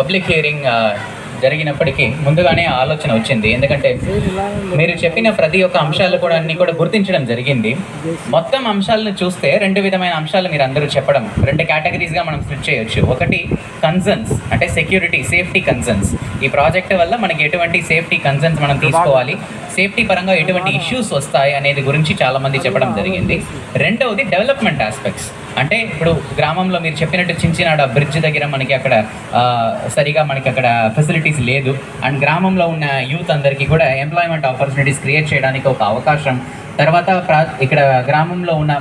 Public hearing జరిగినప్పటికీ ముందుగానే ఆలోచన వచ్చింది. ఎందుకంటే మీరు చెప్పిన ప్రతి ఒక్క అంశాలు కూడా అన్ని కూడా గుర్తించడం జరిగింది. మొత్తం అంశాలను చూస్తే రెండు విధమైన అంశాలు మీరు అందరూ చెప్పడం రెండు కేటగిరీస్గా మనం స్ప్లిట్ చేయొచ్చు. ఒకటి కన్సర్న్స్ అంటే సెక్యూరిటీ సేఫ్టీ కన్సర్న్స్ ఈ ప్రాజెక్ట్ వల్ల మనకి ఎటువంటి సేఫ్టీ కన్సర్న్స్ మనం తీసుకోవాలి? సేఫ్టీ పరంగా ఎటువంటి ఇష్యూస్ వస్తాయి అనేది గురించి చాలా మంది చెప్పడం జరిగింది. రెండవది డెవలప్మెంట్ ఆస్పెక్ట్స్ అంటే ఇప్పుడు గ్రామంలో మీరు చెప్పినట్టు చించినాడ బ్రిడ్జ్ దగ్గర మనకి అక్కడ సరిగా మనకి అక్కడ ఫెసిలిటీస్ లేదు. అండ్ గ్రామంలో ఉన్న యూత్ అందరికీ కూడా ఎంప్లాయ్మెంట్ ఆపర్చునిటీస్ క్రియేట్ చేయడానికి ఒక అవకాశం. తర్వాత ఇక్కడ గ్రామంలో ఉన్న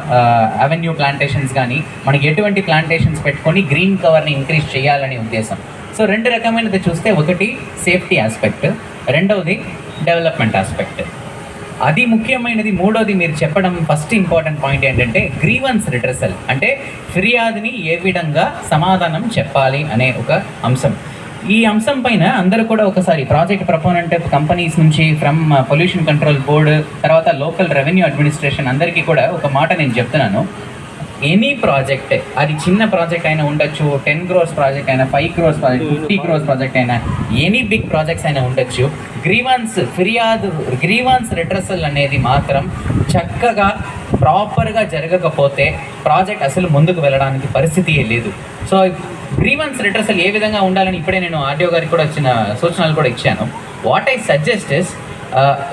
అవెన్యూ ప్లాంటేషన్స్ కానీ మనకి ఎటువంటి ప్లాంటేషన్స్ పెట్టుకొని గ్రీన్ కవర్ని ఇంక్రీజ్ చేయాలనే ఉద్దేశం. సో రెండు రకమైనది చూస్తే ఒకటి సేఫ్టీ ఆస్పెక్ట్ రెండవది డెవలప్మెంట్ ఆస్పెక్ట్. అది ముఖ్యమైనది మూడోది మీరు చెప్పడం ఫస్ట్ ఇంపార్టెంట్ పాయింట్ ఏంటంటే గ్రీవన్స్ రిట్రసల్ అంటే ఫిర్యాదుని ఏ విధంగా సమాధానం చెప్పాలి అనే ఒక అంశం. ఈ అంశం పైన అందరూ కూడా ఒకసారి ప్రాజెక్ట్ ప్రపోనెంట్ కంపెనీస్ నుంచి ఫ్రమ్ పొల్యూషన్ కంట్రోల్ బోర్డు తర్వాత లోకల్ రెవెన్యూ అడ్మినిస్ట్రేషన్ అందరికీ కూడా ఒక మాట నేను చెప్తున్నాను. ఎనీ ప్రాజెక్ట్ అది చిన్న ప్రాజెక్ట్ అయినా ఉండొచ్చు టెన్ క్రోర్స్ ప్రాజెక్ట్ అయినా five crores project fifty crores project అయినా ఎనీ బిగ్ ప్రాజెక్ట్స్ అయినా ఉండొచ్చు. గ్రీవాన్స్ ఫిర్యాదు గ్రీవాన్స్ రిట్రసల్ అనేది మాత్రం చక్కగా ప్రాపర్గా జరగకపోతే ప్రాజెక్ట్ అసలు ముందుకు వెళ్ళడానికి పరిస్థితి లేదు. సో గ్రీవన్స్ రిట్రసల్ ఏ విధంగా ఉండాలని ఇప్పుడే నేను ఆర్డియో గారికి కూడా వచ్చిన సూచనలు కూడా ఇచ్చాను. వాట్ ఐ సజెస్ట్ ఇస్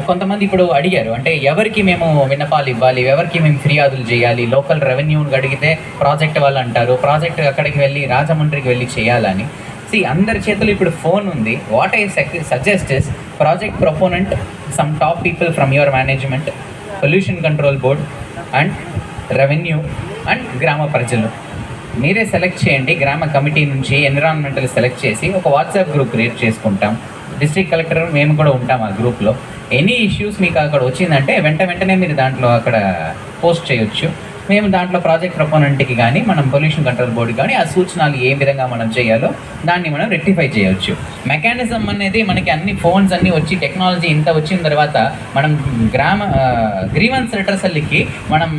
కొంతమంది ఇప్పుడు అడిగారు అంటే ఎవరికి మేము విన్నపాలు ఇవ్వాలి ఎవరికి మేము ఫిర్యాదులు చేయాలి లోకల్ రెవెన్యూని అడిగితే ప్రాజెక్ట్ వాళ్ళు అంటారు ప్రాజెక్ట్ అక్కడికి వెళ్ళి రాజమండ్రికి వెళ్ళి చేయాలని. సి అందరి చేతులు ఇప్పుడు ఫోన్ ఉంది. What I suggest is project proponent some top people from your management pollution control board and revenue and గ్రామ ప్రజలు. మీరే సెలెక్ట్ చేయండి గ్రామ కమిటీ నుంచి ఎన్విరాన్మెంటల్ సెలెక్ట్ చేసి ఒక వాట్సాప్ గ్రూప్ క్రియేట్ చేసుకుంటాం. డిస్ట్రిక్ట్ కలెక్టర్ మేము కూడా ఉంటాం ఆ గ్రూప్లో. ఎనీ ఇష్యూస్ మీకు అక్కడ వచ్చిందంటే వెంట వెంటనే మీరు దాంట్లో అక్కడ పోస్ట్ చేయొచ్చు. మేము దాంట్లో ప్రాజెక్ట్ ప్రపోనెంట్కి కానీ మనం పొల్యూషన్ కంట్రోల్ బోర్డు కానీ ఆ సూచనలు ఏ విధంగా మనం చేయాలో దాన్ని మనం రెక్టిఫై చేయవచ్చు మెకానిజం అనేది మనకి అన్ని ఫోన్స్ అన్నీ వచ్చి టెక్నాలజీ ఇంత వచ్చిన తర్వాత మనం గ్రామ గ్రీవన్స్ రిట్రసల్కి మనం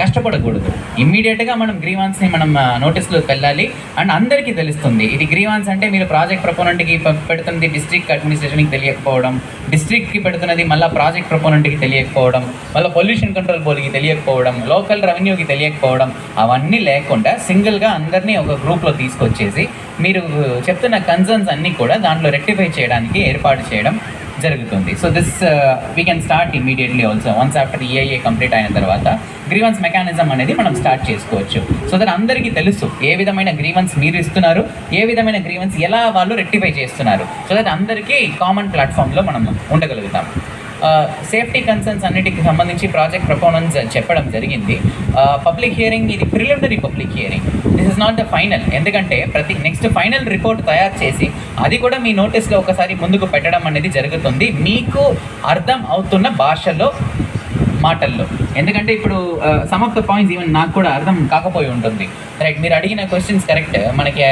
కష్టపడకూడదు. ఇమ్మీడియట్గా మనం గ్రీవాన్స్ని మనం నోటీస్లోకి వెళ్ళాలి. అండ్ అందరికీ తెలుస్తుంది ఇది గ్రీవాన్స్ అంటే మీరు ప్రాజెక్ట్ ప్రపోనెంట్కి పెడుతుంది డిస్ట్రిక్ట్ అడ్మినిస్ట్రేషన్కి తెలియకపోవడం డిస్ట్రిక్ట్కి పెడుతున్నది మళ్ళీ ప్రాజెక్ట్ ప్రపోనెంట్కి తెలియకపోవడం మళ్ళీ పొల్యూషన్ కంట్రోల్ బోర్డుకి తెలియకపోవడం లోకల్ రెవెన్యూకి తెలియకపోవడం అవన్నీ లేకుండా సింగిల్గా అందరినీ ఒక గ్రూప్లో తీసుకొచ్చేసి మీరు చెప్తున్న కన్సర్న్స్ అన్నీ కూడా దాంట్లో రెక్టిఫై చేయడానికి ఏర్పాటు చేయడం జరుగుతుంది. So this we can start immediately also once after EIA complete అయిన తర్వాత గ్రీవెన్స్ మెకానిజం అనేది మనం స్టార్ట్ చేసుకోవచ్చు. సో దట్ అందరికీ తెలుసు ఏ విధమైన గ్రీవెన్స్ మీరు ఇస్తున్నారు ఏ విధమైన గ్రీవెన్స్ ఎలా వాళ్ళు రెక్టిఫై చేస్తున్నారు. సో దట్ అందరికీ కామన్ ప్లాట్ఫామ్లో మనం ఉండగలుగుతాం. సేఫ్టీ కన్సర్న్స్ అన్నిటికి సంబంధించి ప్రాజెక్ట్ ప్రపోనెన్స్ చెప్పడం జరిగింది. పబ్లిక్ హియరింగ్ ఇది preliminary public hearing this is not the final ఎందుకంటే ప్రతి నెక్స్ట్ ఫైనల్ రిపోర్ట్ తయారు చేసి అది కూడా మీ నోటీస్లో ఒకసారి ముందుకు పెట్టడం అనేది జరుగుతుంది. మీకు అర్థం అవుతున్న భాషలో మాటల్లో. ఎందుకంటే ఇప్పుడు some of the points even నాకు కూడా అర్థం కాకపోయి ఉంటుంది. రైట్ మీరు అడిగిన క్వశ్చన్స్ కరెక్ట్ మనకి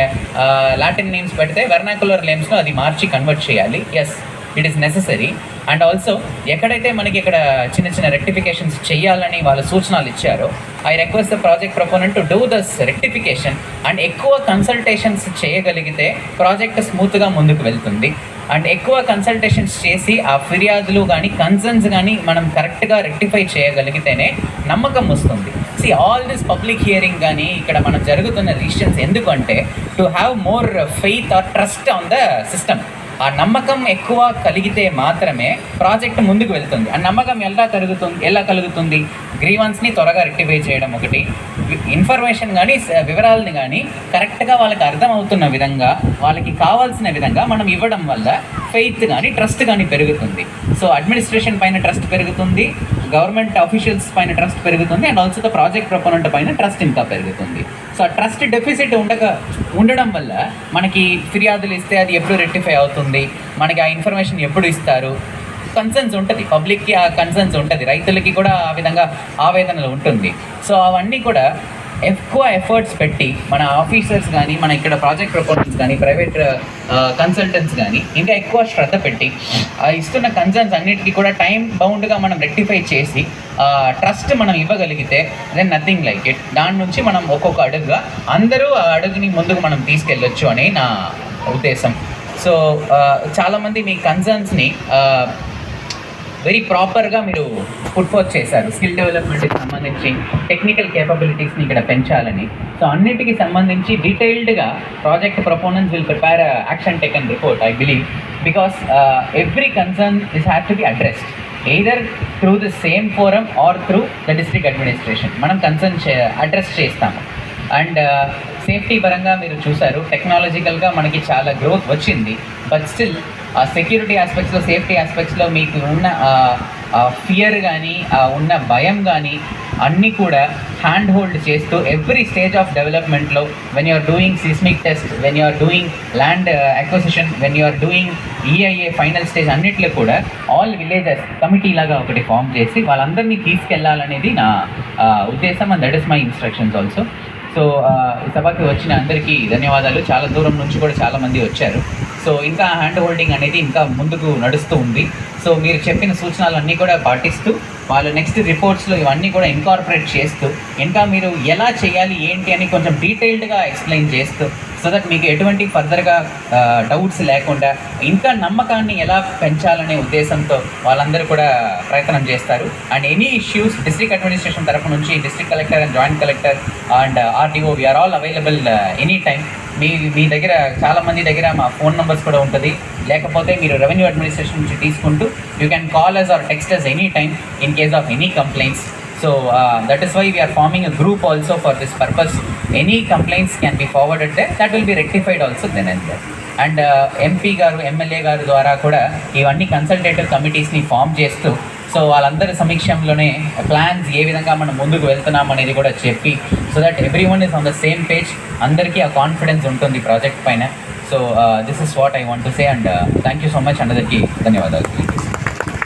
లాటిన్ నేమ్స్ పెడితే వెర్నాకులర్ నేమ్స్లో అది మార్చి కన్వర్ట్ చేయాలి. Yes it is necessary and also ఎక్కడైతే మనకి ఇక్కడ చిన్న చిన్న రెక్టిఫికేషన్స్ చేయాలని వాళ్ళ సూచనలు ఇచ్చారో I request the project proponent to do this rectification and ఎక్కువ కన్సల్టేషన్స్ చేయగలిగితే ప్రాజెక్ట్ స్మూత్గా ముందుకు వెళ్తుంది. అండ్ ఎక్కువ కన్సల్టేషన్స్ చేసి ఆ ఫిర్యాదులు కానీ కన్సర్న్స్ కానీ మనం కరెక్ట్గా రెక్టిఫై చేయగలిగితేనే నమ్మకం వస్తుంది. See all this public hearing కానీ ఇక్కడ మనం జరుగుతున్న రిజిస్ట్రన్స్ ఎందుకంటే to have more faith or trust on the system ఆ నమ్మకం ఎక్కువ కలిగితే మాత్రమే ప్రాజెక్ట్ ముందుకు వెళ్తుంది. ఆ నమ్మకం ఎలా కలుగుతుంది ఎలా కలుగుతుంది? గ్రీవన్స్ని త్వరగా రెక్టిఫై చేయడం ఒకటి. ఇన్ఫర్మేషన్ కానీ వివరాలని కానీ కరెక్ట్గా వాళ్ళకి అర్థమవుతున్న విధంగా వాళ్ళకి కావాల్సిన విధంగా మనం ఇవ్వడం వల్ల ఫెయిత్ కానీ ట్రస్ట్ కానీ పెరుగుతుంది. సో అడ్మినిస్ట్రేషన్ పైన ట్రస్ట్ పెరుగుతుంది గవర్నమెంట్ అఫీషియల్స్ పైన ట్రస్ట్ పెరుగుతుంది and also the project proponent పైన ట్రస్ట్ ఇంకా పెరుగుతుంది. సో ఆ ట్రస్ట్ డెఫిసిట్ ఉండక ఉండడం వల్ల మనకి ఫిర్యాదులు ఇస్తే అది ఎప్పుడు రెక్టిఫై అవుతుంది? మనకి ఆ ఇన్ఫర్మేషన్ ఎప్పుడు ఇస్తారు? కన్సర్న్స్ ఉంటుంది. పబ్లిక్కి ఆ కన్సర్న్స్ ఉంటుంది. రైతులకి కూడా ఆ విధంగా ఆవేదనలు ఉంటుంది. సో అవన్నీ కూడా ఎక్కువ ఎఫర్ట్స్ పెట్టి మన ఆఫీసర్స్ కానీ మన ఇక్కడ ప్రాజెక్ట్ ప్రపోజల్స్ కానీ ప్రైవేట్ కన్సల్టెంట్స్ కానీ ఇంకా ఎక్కువ శ్రద్ధ పెట్టి ఇస్తున్న కన్సర్న్స్ అన్నిటికీ కూడా టైం బౌండ్గా మనం రెక్టిఫై చేసి ట్రస్ట్ మనం ఇవ్వగలిగితే దెన్ నథింగ్ లైక్ ఇట్ దాని నుంచి మనం ఒక్కొక్క అడుగుగా అందరూ ఆ అడుగుని ముందుకు మనం తీసుకెళ్ళొచ్చు అని నా ఉద్దేశం. సో చాలామంది మీ కన్సర్న్స్ని వెరీ ప్రాపర్గా మీరు ఫుట్ ఫోర్స్ చేశారు. స్కిల్ డెవలప్మెంట్కి సంబంధించి టెక్నికల్ కేపబిలిటీస్ని ఇక్కడ పెంచాలని. సో అన్నిటికీ సంబంధించి డీటెయిల్డ్గా project proponents will prepare action taken report I believe because every concern is have to be addressed either through the same forum or through the district administration మనం concern చే address చేస్తాము. And safety uh, పరంగా మీరు చూసారు టెక్నాలజికల్గా మనకి చాలా growth వచ్చింది. బట్ స్టిల్ సెక్యూరిటీ ఆస్పెక్ట్స్లో సేఫ్టీ ఆస్పెక్ట్స్లో మీకు ఉన్న ఫియర్ కానీ ఉన్న భయం కానీ అన్నీ కూడా హ్యాండ్ హోల్డ్ చేస్తూ ఎవ్రీ స్టేజ్ ఆఫ్ డెవలప్మెంట్లో when you're doing seismic test when you're doing land acquisition when you're doing EIA final stage అన్నిట్లో కూడా ఆల్ విలేజెస్ కమిటీ లాగా ఒకటి ఫామ్ చేసి వాళ్ళందరినీ తీసుకెళ్ళాలనేది నా ఉద్దేశం and that is my instructions also so సభకి వచ్చిన అందరికీ ధన్యవాదాలు. చాలా దూరం నుంచి కూడా చాలామంది వచ్చారు. సో ఇంకా హ్యాండ్ హోల్డింగ్ అనేది ఇంకా ముందుకు నడుస్తూ ఉంది. సో మీరు చెప్పిన సూచనలు అన్నీ కూడా పాటిస్తూ వాళ్ళు నెక్స్ట్ రిపోర్ట్స్లో ఇవన్నీ కూడా ఇన్కార్పొరేట్ చేస్తూ ఇంకా మీరు ఎలా చేయాలి ఏంటి అని కొంచెం డీటెయిల్డ్గా ఎక్స్ప్లెయిన్ చేస్తూ సో దట్ మీకు ఎటువంటి ఫర్దర్గా డౌట్స్ లేకుండా ఇంకా నమ్మకాన్ని ఎలా పెంచాలనే ఉద్దేశంతో వాళ్ళందరూ కూడా ప్రయత్నం చేస్తారు. And any issues district administration తరఫు నుంచి district collector and joint collector and RTO we're all available any time మీ మీ దగ్గర చాలామంది దగ్గర మా ఫోన్ నెంబర్స్ కూడా ఉంటుంది. లేకపోతే మీరు రెవెన్యూ అడ్మినిస్ట్రేషన్ నుంచి తీసుకుంటూ you can call us or text us any time in case of any complaints so that is why we're forming a group also for this purpose any complaints can be forward they that will be rectified also then and and MP గారు MLA గారు ద్వారా కూడా ఇవన్నీ consultative కమిటీస్ని form చేస్తూ so వాళ్ళందరి సమీక్షంలోనే plans ఏ విధంగా మనం ముందుకు వెళ్తున్నాం అనేది కూడా చెప్పి so that everyone is on the same page అందరికీ ఆ కాన్ఫిడెన్స్ ఉంటుంది ప్రాజెక్ట్ పైన. So this is what I want to say and thank you so much అందరికీ ధన్యవాదాలు.